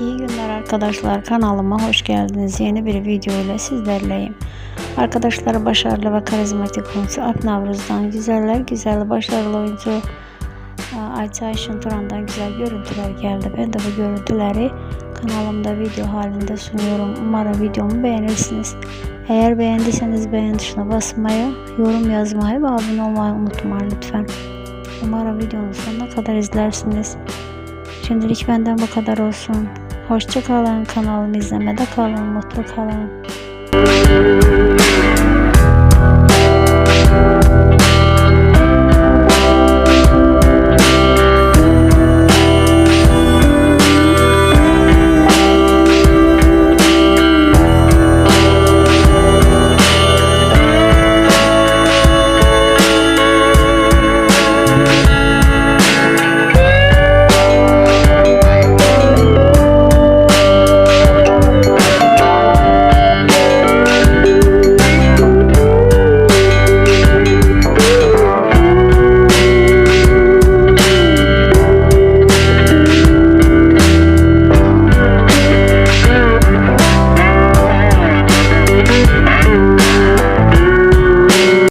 İyi günler arkadaşlar kanalıma hoş geldiniz. Yeni bir video ile sizlerleyim. Arkadaşlar başarılı ve karizmatik oyuncu Alp Navruz'dan güzeller güzel başarılı oyuncu e, Ayça Ayşin Turan'dan güzel görüntüler geldi. Ben de bu görüntüleri kanalımda video halinde sunuyorum. Umarım videomu beğenirsiniz. Eğer beğendiyseniz beğen tuşuna basmayı, yorum yazmayı ve abone olmayı unutmayın lütfen. Umarım videonun sonuna kadar izlersiniz. Şimdilik benden bu kadar olsun. Hoşça kalın. Kanalımı izlemede kalın. Mutlu kalın.